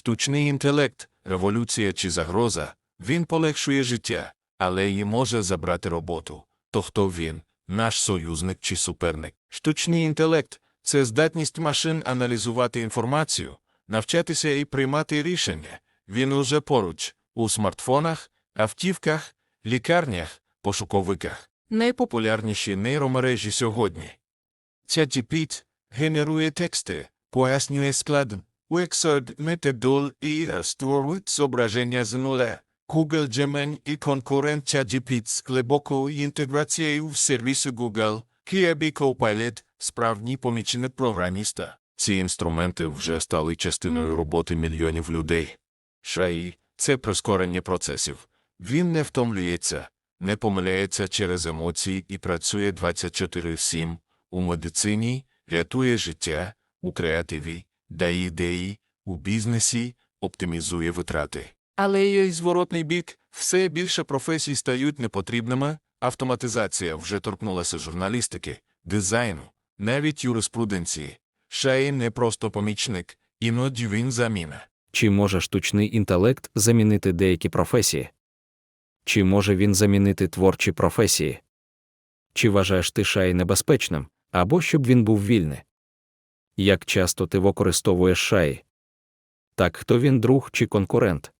Штучний інтелект, революція чи загроза, він полегшує життя, але й може забрати роботу. То хто він, наш союзник чи суперник? Штучний інтелект це здатність машин аналізувати інформацію, навчатися і приймати рішення. Він уже поруч у смартфонах, автівках, лікарнях, пошуковиках. Найпопулярніші нейромережі сьогодні. ChatGPT генерує тексти, пояснює склад, Методол і створює зображення з нуля. Google Gemini і конкурент ChatGPT з глибокою інтеграцією в сервіси Google, Kirby Copilot, справжній помічник програміста. Ці інструменти вже стали частиною роботи мільйонів людей. Шаї – це прискорення процесів. Він не втомлюється, не помиляється через емоції і працює 24-7 у медицині, рятує життя, у креативі, дає ідеї, у бізнесі, оптимізує витрати. Але є й зворотний бік, все більше професій стають непотрібними, автоматизація вже торкнулася журналістики, дизайну, навіть юриспруденції. Шаї не просто помічник, іноді він заміна. Чи може штучний інтелект замінити деякі професії? Чи може він замінити творчі професії? Чи вважаєш ти шай небезпечним, або щоб він був вільний? Як часто ти використовуєш шаї? Так хто він друг чи конкурент?